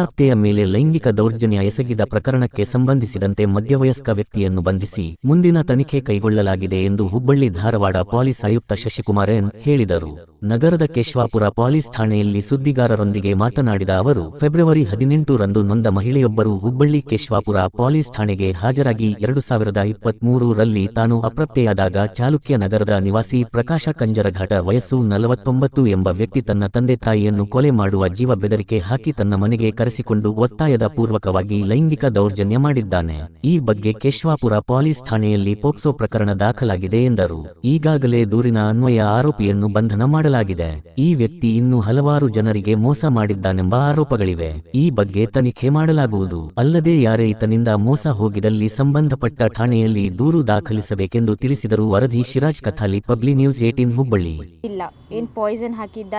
ಅಪ್ರಾಪ್ತೆಯ ಮೇಲೆ ಲೈಂಗಿಕ ದೌರ್ಜನ್ಯ ಎಸಗಿದ ಪ್ರಕರಣಕ್ಕೆ ಸಂಬಂಧಿಸಿದಂತೆ ಮಧ್ಯವಯಸ್ಕ ವ್ಯಕ್ತಿಯನ್ನು ಬಂಧಿಸಿ ಮುಂದಿನ ತನಿಖೆ ಕೈಗೊಳ್ಳಲಾಗಿದೆ ಎಂದು ಹುಬ್ಬಳ್ಳಿ ಧಾರವಾಡ ಪೊಲೀಸ್ ಆಯುಕ್ತ ಶಶಿಕುಮಾರ್ ಹೇಳಿದರು. ನಗರದ ಕೇಶವಾಪುರ ಪೊಲೀಸ್ ಠಾಣೆಯಲ್ಲಿ ಸುದ್ದಿಗಾರರೊಂದಿಗೆ ಮಾತನಾಡಿದ ಅವರು, ಫೆಬ್ರವರಿ ಹದಿನೆಂಟು ರಂದು ನೊಂದ ಮಹಿಳೆಯೊಬ್ಬರು ಹುಬ್ಬಳ್ಳಿ ಕೇಶವಾಪುರ ಪೊಲೀಸ್ ಠಾಣೆಗೆ ಹಾಜರಾಗಿ ಎರಡು ಸಾವಿರದ ಇಪ್ಪತ್ಮೂರು ರಲ್ಲಿ ತಾನು ಅಪ್ರಾಪ್ತೆಯಾದಾಗ ಚಾಲುಕ್ಯ ನಗರದ ನಿವಾಸಿ ಪ್ರಕಾಶ ಕಂಜರಘಾಟ ವಯಸ್ಸು ನಲವತ್ತೊಂಬತ್ತು ಎಂಬ ವ್ಯಕ್ತಿ ತನ್ನ ತಂದೆ ತಾಯಿಯನ್ನು ಕೊಲೆ ಮಾಡುವ ಜೀವ ಬೆದರಿಕೆ ಹಾಕಿ ತನ್ನ ಮನೆಗೆ ಕರೆಸಿಕೊಂಡು ಒತ್ತಾಯದ ಪೂರ್ವಕವಾಗಿ ಲೈಂಗಿಕ ದೌರ್ಜನ್ಯ ಮಾಡಿದ್ದಾನೆ. ಈ ಬಗ್ಗೆ ಕೇಶವಾಪುರ ಪೊಲೀಸ್ ಠಾಣೆಯಲ್ಲಿ ಪೋಕ್ಸೋ ಪ್ರಕರಣ ದಾಖಲಾಗಿದೆ ಎಂದರು. ಈಗಾಗಲೇ ದೂರಿನ ಅನ್ವಯ ಆರೋಪಿಯನ್ನು ಬಂಧನ ಮಾಡಲಾಗಿದೆ. ಈ ವ್ಯಕ್ತಿ ಇನ್ನೂ ಹಲವಾರು ಜನರಿಗೆ ಮೋಸ ಮಾಡಿದ್ದಾನೆಂಬ ಆರೋಪಗಳಿವೆ. ಈ ಬಗ್ಗೆ ತನಿಖೆ ಮಾಡಲಾಗುವುದು. ಅಲ್ಲದೆ ಯಾರೇ ಈತನಿಂದ ಮೋಸ ಹೋಗಿದಲ್ಲಿ ಸಂಬಂಧಪಟ್ಟ ಠಾಣೆಯಲ್ಲಿ ದೂರು ದಾಖಲಿಸಬೇಕೆಂದು ತಿಳಿಸಿದರು ವರದಿ ಶಿರಾಜ್ ಕಥಾಲಿ ಪಬ್ಲಿ ನ್ಯೂಸ್ ಏಟೀನ್ ಹುಬ್ಬಳ್ಳಿ ಇಲ್ಲ. ಏನ್ ಪಾಯ್ಸನ್ ಹಾಕಿದ್ದ?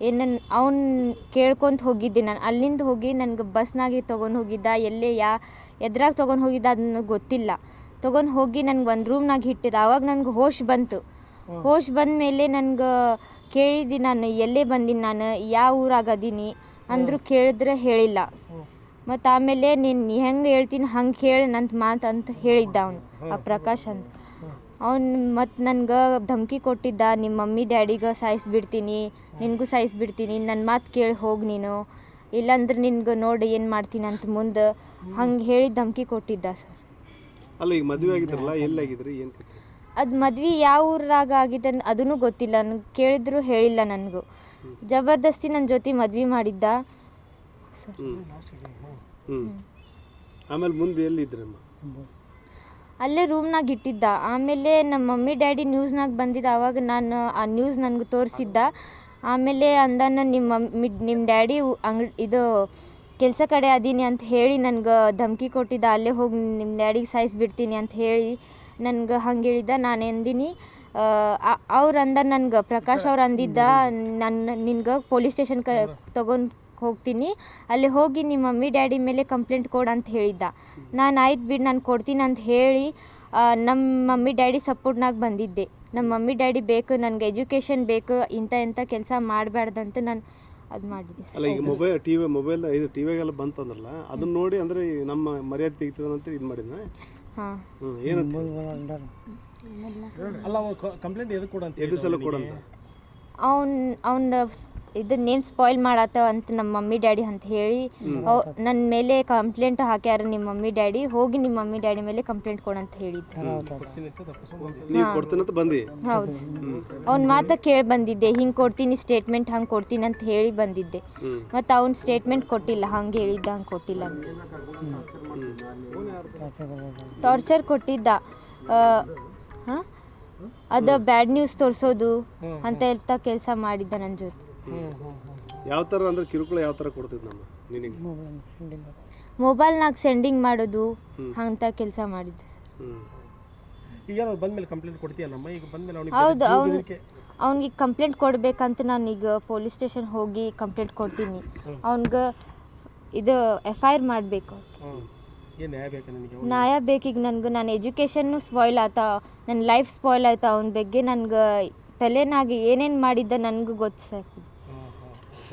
ಏನು ಅವ್ನ ಕೇಳ್ಕೊಂತ ಹೋಗಿದ್ದೆ. ನಾನು ಅಲ್ಲಿಂದ ಹೋಗಿ ನನಗೆ ಬಸ್ನಾಗೆ ತೊಗೊಂಡು ಹೋಗಿದ್ದ. ಎಲ್ಲೇ ಯಾ ಎದ್ರಾಗ ತೊಗೊಂಡು ಹೋಗಿದ್ದ ಅದನ್ನು ಗೊತ್ತಿಲ್ಲ. ತೊಗೊಂಡು ಹೋಗಿ ನನಗೆ ಒಂದು ರೂಮ್ನಾಗ ಇಟ್ಟಿದ್ದ. ಆವಾಗ ನನಗೆ ಹೋಶ್ ಬಂತು. ಹೋಶ್ ಬಂದ ಮೇಲೆ ನನಗೆ ಕೇಳಿದ್ದೆ ನಾನು ಎಲ್ಲೇ ಬಂದೀನಿ ನಾನು? ಯಾವ ಊರಾಗ ಅದೀನಿ? ಅಂದರೂ ಕೇಳಿದ್ರೆ ಹೇಳಿಲ್ಲ. ಮತ್ತು ಆಮೇಲೆ ನೀನು ಹೆಂಗೆ ಹೇಳ್ತೀನಿ ಹಂಗೆ ಕೇಳಿ ನಂತ ಮಾತು ಅಂತ ಹೇಳಿದ್ದ ಅವನು ಆ ಪ್ರಕಾಶ್ ಅಂತ. ಅವ್ನು ಮತ್ತು ನನ್ಗೆ ಧಮಕಿ ಕೊಟ್ಟಿದ್ದ ನಿಮ್ಮ ಮಮ್ಮಿ ಡ್ಯಾಡಿಗೆ ಸಾಯಿಸ್ಬಿಡ್ತೀನಿ ನಿನಗೂ ಸಾಯಿಸ್ಬಿಡ್ತೀನಿ ನನ್ನ ಮಾತು ಕೇಳಿ ಹೋಗಿ ನೀನು. ಇಲ್ಲಾಂದ್ರೆ ನಿನ್ಗೆ ನೋಡಿ ಏನು ಮಾಡ್ತೀನಿ ಅಂತ ಮುಂದೆ ಹಂಗೆ ಹೇಳಿ ಧಮಕಿ ಕೊಟ್ಟಿದ್ದ ಸರ್. ಅಲ್ಲ ಈಗ ಮದುವೆ ಆಗಿದ್ರಲ್ಲ ಎಲ್ಲಾಗಿದ್ರಿ ಏನು ಅದು ಮದ್ವೆ ಯಾವ ಊರಾಗ ಆಗಿದೆ ಅದೂ ಗೊತ್ತಿಲ್ಲ ನನಗೆ ಕೇಳಿದ್ರು ಹೇಳಿಲ್ಲ ನನಗೂ. ಜಬರ್ದಸ್ತಿ ನನ್ನ ಜೊತೆ ಮದ್ವೆ ಮಾಡಿದ್ದ ಆಮೇಲೆ ಮುಂದೆ ಎಲ್ಲಿದ್ರಮ್ಮ? ಅಲ್ಲೇ ರೂಮ್ನಾಗ ಇಟ್ಟಿದ್ದ. ಆಮೇಲೆ ನಮ್ಮ ಮಮ್ಮಿ ಡ್ಯಾಡಿ ನ್ಯೂಸ್ನಾಗ ಬಂದಿದ್ದ. ಆವಾಗ ನಾನು ಆ ನ್ಯೂಸ್ ನನಗೆ ತೋರಿಸಿದ್ದ. ಆಮೇಲೆ ಅಂದಾನ ನಿಮ್ಮ ಮಮ್ಮಿ ನಿಮ್ಮ ಡ್ಯಾಡಿ ಅಂಗ್ ಇದು ಕೆಲಸ ಕಡೆ ಅದೀನಿ ಅಂತ ಹೇಳಿ ನನಗೆ ಧಮಕಿ ಕೊಟ್ಟಿದ್ದ. ಅಲ್ಲೇ ಹೋಗಿ ನಿಮ್ಮ ಡ್ಯಾಡಿಗೆ ಸಾಯಿಸ್ಬಿಡ್ತೀನಿ ಅಂತ ಹೇಳಿ ನನಗೆ ಹಂಗೆ ಹೇಳಿದ್ದ. ನಾನು ಎಂದಿನಿ ಅವ್ರು ಅಂದ ನನ್ಗೆ ಪ್ರಕಾಶ್ ಅವ್ರು ಅಂದಿದ್ದ. ನನ್ನ ನಿನ್ಗೆ ಪೊಲೀಸ್ ಸ್ಟೇಷನ್ ಕ ತೊಗೊಂಡು ಹೋಗ್ತೀನಿ. ಅಲ್ಲಿ ಹೋಗಿ ನಿಮ್ಮ ಮಮ್ಮಿ ಡ್ಯಾಡಿ ಮೇಲೆ ಕಂಪ್ಲೇಂಟ್ ಕೊಡು ಅಂತ ಹೇಳಿದ್ದ. ನಾನು ಆಯ್ತು ಬಿಡು ನಾನು ಕೊಡ್ತೀನಿ ಅಂತ ಹೇಳಿ ನಮ್ಮ ಮಮ್ಮಿ ಡ್ಯಾಡಿ ಸಪೋರ್ಟ್ನಾಗ ಬಂದಿದ್ದೆ. ನಮ್ಮ ಮಮ್ಮಿ ಡ್ಯಾಡಿ ಬೇಕು ನನಗೆ ಎಜುಕೇಷನ್ ಬೇಕು ಇಂಥ ಇಂಥ ಕೆಲಸ ಮಾಡಬಾರ್ದಂತ ನಾನು ಅದು ಮಾಡಿದ್ದೆ ಅಲ್ಲ ಈಗ ಮೊಬೈಲ್ ಟಿ ವಿ ಮೊಬೈಲ್ ಇದು ಟಿ ವಿಗೆಲ್ಲ ಬಂತಂದ್ರಲ್ಲ ಅದನ್ನ ನೋಡಿ ಅಂದ್ರೆ ನಮ್ಮ ಮರ್ಯಾದೆ ತೆಗಿತದಂತ ಇದು ಮಾಡಿದ್ನ? ಹಾಂ. ಏನು ಅಲ್ಲ ಕಂಪ್ಲೇಂಟ್ ಎದು ಕೊಡಂತ ಎದು ಸಲ ಕೊಡಂತ ಅವ್ನ ಅವ್ನ ಇದು ನೇಮ್ ಸ್ಪಾಯ್ಲ್ ಮಾಡತ್ತವ ಅಂತ ನಮ್ಮ ಮಮ್ಮಿ ಡ್ಯಾಡಿ ಅಂತ ಹೇಳಿ ಅವ್ ನನ್ನ ಮೇಲೆ ಕಂಪ್ಲೇಂಟ್ ಹಾಕ್ಯಾರ ನಿಮ್ಮ ಮಮ್ಮಿ ಡ್ಯಾಡಿ ಹೋಗಿ ನಿಮ್ಮ ಮಮ್ಮಿ ಡ್ಯಾಡಿ ಮೇಲೆ ಕಂಪ್ಲೇಂಟ್ ಕೊಡಂತ ಹೇಳಿದ್ರು. ಹೌದು ಅವ್ನ ಮಾತ ಕೇಳಿ ಬಂದಿದ್ದೆ ಹಿಂಗೆ ಕೊಡ್ತೀನಿ ಸ್ಟೇಟ್ಮೆಂಟ್ ಹಂಗೆ ಕೊಡ್ತೀನಿ ಅಂತ ಹೇಳಿ ಬಂದಿದ್ದೆ. ಮತ್ತೆ ಮತ್ತು ಅವ್ನು ಸ್ಟೇಟ್ಮೆಂಟ್ ಕೊಟ್ಟಿಲ್ಲ ಹಂಗೆ ಹೇಳಿದ್ದ ಹಂಗೆ ಕೊಟ್ಟಿಲ್ಲ ಟಾರ್ಚರ್ ಕೊಟ್ಟಿದ್ದ. ಹಾಂ? ಅದು ಬ್ಯಾಡ್ ನ್ಯೂಸ್ ತೋರಿಸೋದು ಅಂತ ಹೇಳ್ತಾ ಕೆಲಸ ಮಾಡಿದ್ದ ನನ್ನ ಜೊತೆ. ಯಾವ ಥರ ಅಂದ್ರೆ ಕಿರುಕುಳ ಯಾವ ಥರ ಕೊಡ್ತಿದ್ ನಮ್ಮ ನಿನಗೆ ಮೊಬೈಲ್ನಾಗ ಸೆಂಡಿಂಗ್ ಮಾಡೋದು. ಅಂತ ಕೆಲಸ ಮಾಡಿದ್ದೆ ಹ್ಞೂ ಈಗ ಅವ್ನು ಬಂದ್ಮೇಲೆ ಕಂಪ್ಲೇಂಟ್ ಕೊಡ್ತೀಯ ನಮ್ಮ? ಈಗ ಬಂದ್ಮೇಲೆ ಅವನಿಗೆ ಹೌದು ಅವ್ನು ಅವ್ನಿಗೆ ಕಂಪ್ಲೇಂಟ್ ಕೊಡ್ಬೇಕಂತ ಈಗ ಪೊಲೀಸ್ ಸ್ಟೇಷನ್ ಹೋಗಿ ಕಂಪ್ಲೇಂಟ್ ಕೊಡ್ತೀನಿ. ಅವ್ನಿಗೆ ಇದು ಎಫ್ ಐ ಆರ್ ಮಾಡಬೇಕು ಏನು ನ್ಯಾಯ ಬೇಕು ನಿನಗೆ ನ್ಯಾಯ ಬೇಕೀಗ ನನಗೆ ನನ್ನ ಎಜುಕೇಷನ್ನು ಸ್ಪಾಯ್ಲ್ ಆತ ನನ್ನ ಲೈಫ್ ಸ್ಪಾಯ್ಲ್ ಆಯ್ತಾ ಅವನ ಬಗ್ಗೆ ನನಗೆ ತಲೆನಾಗಿ ಏನೇನು ಮಾಡಿದ್ದ ನನಗೂ ಗೊತ್ತು ಸರ್.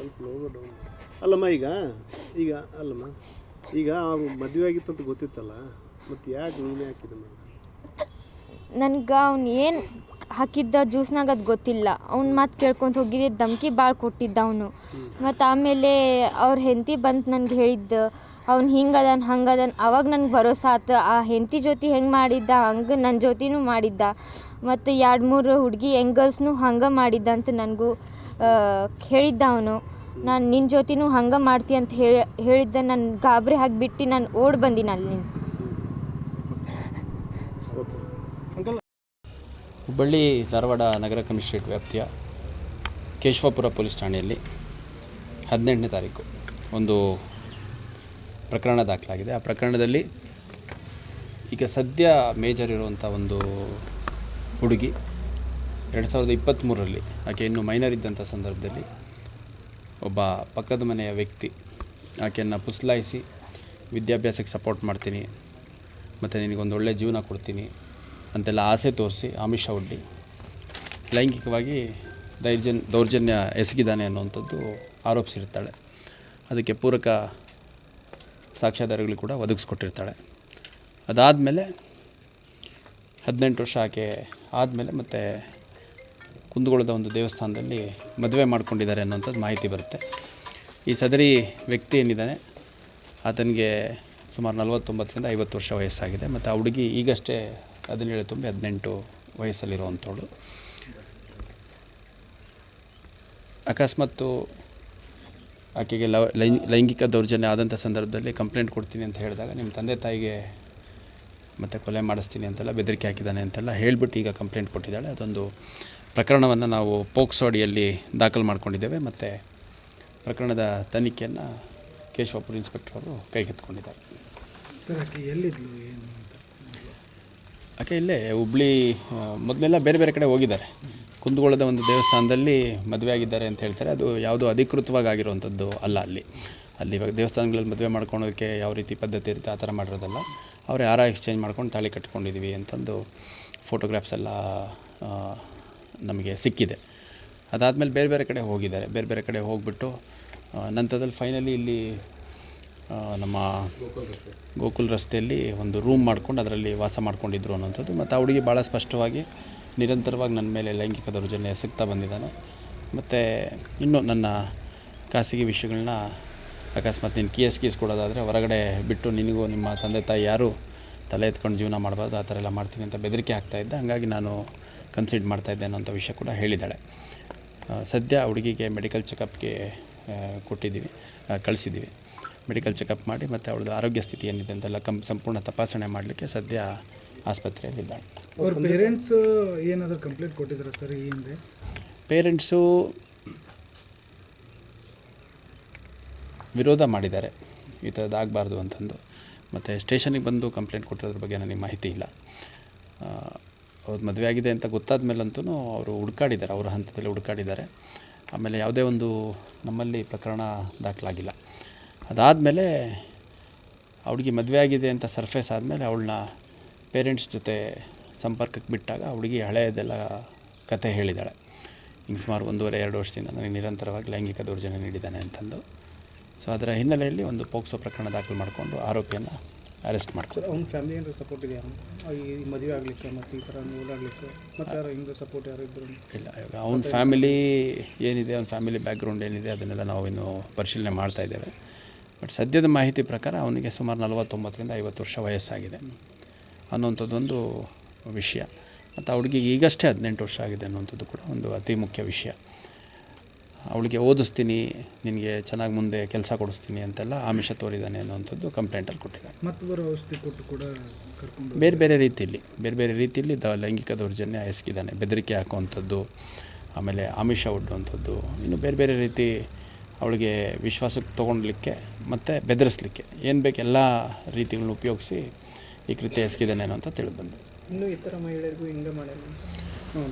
ಸ್ವಲ್ಪ ಲೋಗೋ ಡೌನ್ ಅಲ್ಲಮ್ಮ ಈಗ ಈಗ ಅಲ್ಲಮ್ಮ ಈಗ ಮದುವೆ ಆಗಿತ್ತು ಅಂತ ಗೊತ್ತಿತ್ತಲ್ಲ ಮತ್ತೆ ಯಾಕೆ ನೀನೇ ಹಾಕಿದ ನನ್ಗೆ ಅವ್ನು ಏನು ಹಾಕಿದ್ದ ಜ್ಯೂಸ್ನಾಗ ಅದು ಗೊತ್ತಿಲ್ಲ. ಅವ್ನ ಮಾತು ಕೇಳ್ಕೊಂತ ಹೋಗಿದ್ದೆ ಧಮ್ಕಿ ಭಾಳ ಕೊಟ್ಟಿದ್ದ ಅವನು. ಮತ್ತು ಆಮೇಲೆ ಅವ್ರ ಹೆಂಡತಿ ಬಂತು ನನಗೆ ಹೇಳಿದ್ದು ಅವ್ನು ಹಿಂಗೆ ಅದಾನ ಹಂಗೆ ಅದಾನ ಅವಾಗ ನನಗೆ ಭರೋಸಾ ಆತು. ಆ ಹೆಂಡತಿ ಜೊತೆ ಹೆಂಗೆ ಮಾಡಿದ್ದ ಹಂಗೆ ನನ್ನ ಜೊತೆನೂ ಮಾಡಿದ್ದ. ಮತ್ತು ಎರಡು ಮೂರು ಹುಡುಗಿ ಯಂಗರ್ಸ್ನು ಹಂಗೆ ಮಾಡಿದ್ದ ಅಂತ ನನಗೂ ಹೇಳಿದ್ದ ಅವನು, ನಾನು ನಿನ್ನ ಜೊತೆನೂ ಹಂಗೆ ಮಾಡ್ತಿ ಅಂತ ಹೇಳಿ, ಹೇಳಿದ್ದ ನಾನು ಗಾಬರಿ ಹಾಕಿಬಿಟ್ಟು ನಾನು ಓಡಿ ಬಂದಿನಿ ಅಲ್ಲಿ. ಹುಬ್ಬಳ್ಳಿ ಧಾರವಾಡ ನಗರ ಕಮಿಷನರೇಟ್ ವ್ಯಾಪ್ತಿಯ ಕೇಶವಪುರ ಪೊಲೀಸ್ ಠಾಣೆಯಲ್ಲಿ ಹದಿನೆಂಟನೇ ತಾರೀಕು ಒಂದು ಪ್ರಕರಣ ದಾಖಲಾಗಿದೆ. ಆ ಪ್ರಕರಣದಲ್ಲಿ ಈಗ ಸದ್ಯ ಮೇಜರ್ ಇರುವಂಥ ಒಂದು ಹುಡುಗಿ ಎರಡು ಸಾವಿರದ ಇಪ್ಪತ್ತ್ಮೂರರಲ್ಲಿ, ಆಕೆ ಇನ್ನೂ ಮೈನರ್ ಇದ್ದಂಥ ಸಂದರ್ಭದಲ್ಲಿ ಒಬ್ಬ ಪಕ್ಕದ ಮನೆಯ ವ್ಯಕ್ತಿ ಆಕೆಯನ್ನು ಪುಸ್ಲಾಯಿಸಿ, ವಿದ್ಯಾಭ್ಯಾಸಕ್ಕೆ ಸಪೋರ್ಟ್ ಮಾಡ್ತೀನಿ, ಮತ್ತು ನಿನಗೊಂದು ಒಳ್ಳೆಯ ಜೀವನ ಕೊಡ್ತೀನಿ ಅಂತೆಲ್ಲ ಆಸೆ ತೋರಿಸಿ ಆಮಿಷ ಒಡ್ಡಿ, ಲೈಂಗಿಕವಾಗಿ ದೈರ್ಜನ್, ದೌರ್ಜನ್ಯ ಎಸಗಿದ್ದಾನೆ ಅನ್ನುವಂಥದ್ದು ಆರೋಪಿಸಿರ್ತಾಳೆ. ಅದಕ್ಕೆ ಪೂರಕ ಸಾಕ್ಷ್ಯಾಧಾರಗಳು ಕೂಡ ಒದಗಿಸ್ಕೊಟ್ಟಿರ್ತಾಳೆ. ಅದಾದಮೇಲೆ ಹದಿನೆಂಟು ವರ್ಷ ಆಕೆ ಆದಮೇಲೆ ಮತ್ತು ಕುಂದಗೋಳದ ಒಂದು ದೇವಸ್ಥಾನದಲ್ಲಿ ಮದುವೆ ಮಾಡ್ಕೊಂಡಿದ್ದಾರೆ ಅನ್ನೋಂಥದ್ದು ಮಾಹಿತಿ ಬರುತ್ತೆ. ಈ ಸದರಿ ವ್ಯಕ್ತಿ ಏನಿದ್ದಾನೆ? ಆತನಿಗೆ ಸುಮಾರು ನಲವತ್ತೊಂಬತ್ತರಿಂದ ಐವತ್ತು ವರ್ಷ ವಯಸ್ಸಾಗಿದೆ. ಮತ್ತು ಆ ಹುಡುಗಿ ಈಗಷ್ಟೇ ಹದಿನೇಳು ತುಂಬಿ ಹದಿನೆಂಟು ವಯಸ್ಸಲ್ಲಿರುವಂಥವಳು. ಅಕಸ್ಮಾತ್ತು ಆಕೆಗೆ ಲೈಂಗಿಕ ದೌರ್ಜನ್ಯ ಆದಂಥ ಸಂದರ್ಭದಲ್ಲಿ ಕಂಪ್ಲೇಂಟ್ ಕೊಡ್ತೀನಿ ಅಂತ ಹೇಳಿದಾಗ ನಿಮ್ಮ ತಂದೆ ತಾಯಿಗೆ ಮತ್ತು ಕೊಲೆ ಮಾಡಿಸ್ತೀನಿ ಅಂತೆಲ್ಲ ಬೆದರಿಕೆ ಹಾಕಿದ್ದಾನೆ ಅಂತೆಲ್ಲ ಹೇಳಿಬಿಟ್ಟು ಈಗ ಕಂಪ್ಲೇಂಟ್ ಕೊಟ್ಟಿದ್ದಾಳೆ. ಅದೊಂದು ಪ್ರಕರಣವನ್ನು ನಾವು ಪೋಕ್ಸೋ ಅಡಿಯಲ್ಲಿ ದಾಖಲು ಮಾಡ್ಕೊಂಡಿದ್ದೇವೆ. ಮತ್ತು ಪ್ರಕರಣದ ತನಿಖೆಯನ್ನು ಕೇಶವಪುರ ಇನ್ಸ್ಪೆಕ್ಟರ್ ಅವರು ಕೈಗೆತ್ತಿಕೊಂಡಿದ್ದಾರೆ ಆಕೆ ಇಲ್ಲೇ ಹುಬ್ಳಿ ಮೊದಲೆಲ್ಲ ಬೇರೆ ಬೇರೆ ಕಡೆ ಹೋಗಿದ್ದಾರೆ. ಕುಂದಗೋಳದ ಒಂದು ದೇವಸ್ಥಾನದಲ್ಲಿ ಮದುವೆ ಆಗಿದ್ದಾರೆ ಅಂತ ಹೇಳ್ತಾರೆ. ಅದು ಯಾವುದೋ ಅಧಿಕೃತವಾಗಿ ಆಗಿರುವಂಥದ್ದು ಅಲ್ಲ ಅಲ್ಲಿ. ಅಲ್ಲಿ ಇವಾಗ ದೇವಸ್ಥಾನಗಳಲ್ಲಿ ಮದುವೆ ಮಾಡ್ಕೊಳೋದಕ್ಕೆ ಯಾವ ರೀತಿ ಪದ್ಧತಿ ಇರುತ್ತೆ ಆ ಥರ ಮಾಡಿರೋದಲ್ಲ, ಅವ್ರು ಯಾರ ಎಕ್ಸ್ಚೇಂಜ್ ಮಾಡ್ಕೊಂಡು ತಾಳಿ ಕಟ್ಕೊಂಡಿದ್ದೀವಿ ಅಂತಂದು ಫೋಟೋಗ್ರಾಫ್ಸ್ ಎಲ್ಲ ನಮಗೆ ಸಿಕ್ಕಿದೆ. ಅದಾದಮೇಲೆ ಬೇರೆ ಬೇರೆ ಕಡೆ ಹೋಗಿದ್ದಾರೆ. ಬೇರೆ ಬೇರೆ ಕಡೆ ಹೋಗ್ಬಿಟ್ಟು ನಂತರದಲ್ಲಿ ಫೈನಲಿ ಇಲ್ಲಿ ನಮ್ಮ ಗೋಕುಲ್ ರಸ್ತೆಯಲ್ಲಿ ಒಂದು ರೂಮ್ ಮಾಡ್ಕೊಂಡು ಅದರಲ್ಲಿ ವಾಸ ಮಾಡ್ಕೊಂಡಿದ್ರು ಅನ್ನೋಂಥದ್ದು ಮತ್ತು ಆ ಹುಡುಗಿ ಭಾಳ ಸ್ಪಷ್ಟವಾಗಿ ನಿರಂತರವಾಗಿ ನನ್ನ ಮೇಲೆ ಲೈಂಗಿಕ ದೌರ್ಜನ್ಯ ಎಸಗ್ತಾ ಬಂದಿದ್ದಾನೆ. ಮತ್ತು ಇನ್ನೂ ನನ್ನ ಖಾಸಗಿ ವಿಷಯಗಳನ್ನ ಅಕಸ್ಮಾತ್ ನೀನು ಕೇಸ್ ಕೀಸ್ ಕೊಡೋದಾದರೆ ಹೊರಗಡೆ ಬಿಟ್ಟು ನಿನಗೂ ನಿಮ್ಮ ತಂದೆ ತಾಯಿ ಯಾರು ತಲೆ ಎತ್ಕೊಂಡು ಜೀವನ ಮಾಡಬಾರ್ದು ಆ ಥರ ಎಲ್ಲ ಮಾಡ್ತೀನಿ ಅಂತ ಬೆದರಿಕೆ ಹಾಕ್ತಾಯಿದ್ದೆ ಹಾಗಾಗಿ ನಾನು ಕನ್ಸಿಡ್ ಮಾಡ್ತಾಯಿದ್ದೆ ಅನ್ನೋಂಥ ವಿಷಯ ಕೂಡ ಹೇಳಿದ್ದಾಳೆ. ಸದ್ಯ ಹುಡುಗಿಗೆ ಮೆಡಿಕಲ್ ಚೆಕಪ್ಗೆ ಕೊಟ್ಟಿದ್ದೀವಿ ಕಳಿಸಿದ್ದೀವಿ. ಮೆಡಿಕಲ್ ಚೆಕಪ್ ಮಾಡಿ ಮತ್ತು ಅವಳದು ಆರೋಗ್ಯ ಸ್ಥಿತಿ ಏನಿದೆ ಅಂತೆಲ್ಲ ಕಂ ಸಂಪೂರ್ಣ ತಪಾಸಣೆ ಮಾಡಲಿಕ್ಕೆ ಸದ್ಯ ಆಸ್ಪತ್ರೆಯಲ್ಲಿದ್ದಾಳೆ ಪೇರೆಂಟ್ಸು ಏನಾದರೂ ಕಂಪ್ಲೇಂಟ್ ಕೊಟ್ಟಿದ್ದಾರೆ ಸರ್ ಈ ಹಿಂದೆ? ಪೇರೆಂಟ್ಸು ವಿರೋಧ ಮಾಡಿದ್ದಾರೆ. ಈ ಥರದ್ದು ಆಗಬಾರ್ದು ಅಂತಂದು. ಮತ್ತು ಸ್ಟೇಷನಿಗೆ ಬಂದು ಕಂಪ್ಲೇಂಟ್ ಕೊಟ್ಟಿರೋದ್ರ ಬಗ್ಗೆ ನನಗೆ ಮಾಹಿತಿ ಇಲ್ಲ. ಅವ್ರು ಮದುವೆ ಆಗಿದೆ ಅಂತ ಗೊತ್ತಾದ ಮೇಲಂತೂ ಅವರು ಹುಡುಕಾಡಿದ್ದಾರೆ. ಅವರ ಹಂತದಲ್ಲಿ ಹುಡುಕಾಡಿದ್ದಾರೆ. ಆಮೇಲೆ ಯಾವುದೇ ಒಂದು ನಮ್ಮಲ್ಲಿ ಪ್ರಕರಣ ದಾಖಲಾಗಿಲ್ಲ. ಅದಾದಮೇಲೆ ಅವಳಿಗೆ ಮದುವೆ ಆಗಿದೆ ಅಂತ ಸರ್ಫೇಸ್ ಆದಮೇಲೆ ಅವಳನ್ನ ಪೇರೆಂಟ್ಸ್ ಜೊತೆ ಸಂಪರ್ಕಕ್ಕೆ ಬಿಟ್ಟಾಗ ಅವಳಿಗೆ ಹಳೆಯದೆಲ್ಲ ಕತೆ ಹೇಳಿದ್ದಾಳೆ. ಹಿಂಗೆ ಸುಮಾರು ಒಂದೂವರೆ, ಎರಡು ವರ್ಷದಿಂದ ನನಗೆ ನಿರಂತರವಾಗಿ ಲೈಂಗಿಕ ದೌರ್ಜನ್ಯ ನೀಡಿದ್ದಾನೆ ಅಂತಂದು. ಸೊ ಅದರ ಹಿನ್ನೆಲೆಯಲ್ಲಿ ಒಂದು ಪೋಕ್ಸೋ ಪ್ರಕರಣ ದಾಖಲು ಮಾಡಿಕೊಂಡು ಆರೋಪಿಯನ್ನು ಅರೆಸ್ಟ್ ಮಾಡ್ತಾರೆ ಅವ್ನ ಫ್ಯಾಮಿಲಿ ಏನಾದ್ರು ಸಪೋರ್ಟ್ ಇದೆಯಾ? ಈ ಮದುವೆ ಆಗಲಿಕ್ಕೆ ಮತ್ತು ಈ ಥರ ಓಡಾಡಲಿಕ್ಕೆ ಮತ್ತು ಯಾರು ಹಿಂಗೆ ಸಪೋರ್ಟ್ ಯಾರು ಇದ್ದರು ಇಲ್ಲ ಇವಾಗ ಅವ್ನ ಫ್ಯಾಮಿಲಿ ಏನಿದೆ ಅವ್ನ ಫ್ಯಾಮಿಲಿ ಬ್ಯಾಕ್ಗ್ರೌಂಡ್ ಏನಿದೆ ಅದನ್ನೆಲ್ಲ ನಾವು ಇನ್ನು ಪರಿಶೀಲನೆ ಮಾಡ್ತಾ ಇದ್ದೇವೆ. ಬಟ್ ಸದ್ಯದ ಮಾಹಿತಿ ಪ್ರಕಾರ ಅವನಿಗೆ ಸುಮಾರು ನಲವತ್ತೊಂಬತ್ತರಿಂದ ಐವತ್ತು ವರ್ಷ ವಯಸ್ಸಾಗಿದೆ. ಅನ್ನುವಂಥದ್ದೊಂದು ವಿಷಯ. ಮತ್ತು ಆ ಹುಡುಗಿಗೆ ಈಗಷ್ಟೇ ಹದಿನೆಂಟು ವರ್ಷ ಆಗಿದೆ ಅನ್ನುವಂಥದ್ದು ಕೂಡ ಒಂದು ಅತಿ ಮುಖ್ಯ ವಿಷಯ. ಅವಳಿಗೆ ಓದಿಸ್ತೀನಿ ನಿನಗೆ ಚೆನ್ನಾಗಿ ಮುಂದೆ ಕೆಲಸ ಕೊಡಿಸ್ತೀನಿ ಅಂತೆಲ್ಲ ಆಮಿಷ ತೋರಿದ್ದಾನೆ ಅನ್ನುವಂಥದ್ದು ಕಂಪ್ಲೇಂಟಲ್ಲಿ ಕೊಟ್ಟಿದ್ದಾರೆ ಮತ್ತು ಬರೋ ಔಷಧಿ ಕೊಟ್ಟು ಕೂಡ ಕರ್ಕೊಂಡು ಬೇರೆ ಬೇರೆ ರೀತಿಯಲ್ಲಿ ಬೇರೆ ಬೇರೆ ರೀತಿಯಲ್ಲಿ ದ ಲೈಂಗಿಕ ದೌರ್ಜನ್ಯ ಎಸಗಿದ್ದಾನೆ. ಬೆದರಿಕೆ ಹಾಕುವಂಥದ್ದು ಆಮೇಲೆ ಆಮಿಷ ಒಡ್ಡುವಂಥದ್ದು ಇನ್ನು ಬೇರೆ ಬೇರೆ ರೀತಿ ಅವಳಿಗೆ ವಿಶ್ವಾಸಕ್ಕೆ ತೊಗೊಳ್ಲಿಕ್ಕೆ ಮತ್ತು ಬೆದರಿಸ್ಲಿಕ್ಕೆ ಏನು ಬೇಕು ಎಲ್ಲ ರೀತಿಗಳನ್ನ ಉಪಯೋಗಿಸಿ ಈ ಕೃತ್ಯ ಎಸಗಿದ್ದಾನೆ ಅನ್ನೋ ಅಂತ ತಿಳಿದು ಬಂದಿದೆ. ಇನ್ನೂ ಇತರ ಮಹಿಳೆಯರಿಗೂ ಹಿಂಗೆ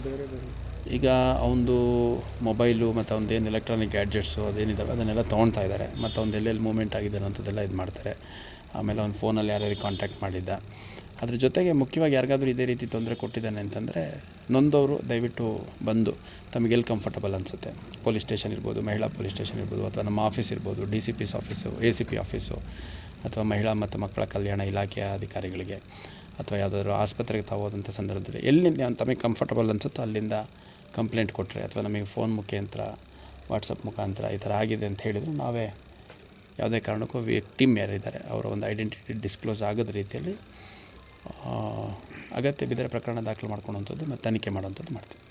ಬೇರೆ ಬೇರೆ ಈಗ ಅವನದು ಮೊಬೈಲು ಮತ್ತು ಅವ್ನದ್ದು ಏನು ಎಲೆಕ್ಟ್ರಾನಿಕ್ ಗ್ಯಾಡ್ಜೆಟ್ಸು ಅದೇನಿದ್ದಾವೆ ಅದನ್ನೆಲ್ಲ ತೊಗೊಳ್ತಾ ಇದ್ದಾರೆ ಮತ್ತು ಅವ್ನು ಎಲ್ಲೆಲ್ಲಿ ಮೂಮೆಂಟ್ ಆಗಿದೆ ಅನ್ನೋಂಥದ್ದೆಲ್ಲ ಇದು ಮಾಡ್ತಾರೆ. ಆಮೇಲೆ ಅವ್ನ ಫೋನಲ್ಲಿ ಯಾರ್ಯಾರಿಗೆ ಕಾಂಟ್ಯಾಕ್ಟ್ ಮಾಡಿದ್ದ. ಅದ್ರ ಜೊತೆಗೆ ಮುಖ್ಯವಾಗಿ ಯಾರಿಗಾದ್ರೂ ಇದೇ ರೀತಿ ತೊಂದರೆ ಕೊಟ್ಟಿದ್ದಾನೆ ಅಂತಂದರೆ, ನೊಂದವರು ದಯವಿಟ್ಟು ಬಂದು ತಮಗೆ ಎಲ್ಲಿ ಕಂಫರ್ಟಬಲ್ ಅನಿಸುತ್ತೆ. ಪೊಲೀಸ್ ಸ್ಟೇಷನ್ ಇರ್ಬೋದು, ಮಹಿಳಾ ಪೊಲೀಸ್ ಸ್ಟೇಷನ್ ಇರ್ಬೋದು, ಅಥವಾ ನಮ್ಮ ಆಫೀಸ್ ಇರ್ಬೋದು D C P's office A C P office ಅಥವಾ ಮಹಿಳಾ ಮತ್ತು ಮಕ್ಕಳ ಕಲ್ಯಾಣ ಇಲಾಖೆಯ ಅಧಿಕಾರಿಗಳಿಗೆ, ಅಥವಾ ಯಾವುದಾದ್ರೂ ಆಸ್ಪತ್ರೆಗೆ ತಾವು ಹೋದಂಥ ಸಂದರ್ಭದಲ್ಲಿ ಎಲ್ಲಿ ನ- ತಮಗೆ ಕಂಫರ್ಟಬಲ್ ಅನಿಸುತ್ತೋ ಅಲ್ಲಿಂದ ಕಂಪ್ಲೇಂಟ್ ಕೊಟ್ಟರೆ ಅಥವಾ ನಮಗೆ ಫೋನ್ ಮುಖಾಂತರ, ವಾಟ್ಸಪ್ ಮುಖಾಂತರ ಈ ಥರ ಆಗಿದೆ ಅಂತ ಹೇಳಿದರೆ, ನಾವೇ ಯಾವುದೇ ಕಾರಣಕ್ಕೂ ವ್ಯಕ್ತಿಮ್ ಯಾರಿದ್ದಾರೆ ಅವರ ಒಂದು ಐಡೆಂಟಿಟಿ ಡಿಸ್ಕ್ಲೋಸ್ ಆಗದ ರೀತಿಯಲ್ಲಿ ಅಗತ್ಯ ಬಿದ್ದರೆ ಪ್ರಕರಣ ದಾಖಲು ಮಾಡ್ಕೊಳ್ಳೋಂಥದ್ದು ಮತ್ತು ತನಿಖೆ ಮಾಡೋವಂಥದ್ದು ಮಾಡ್ತೀವಿ.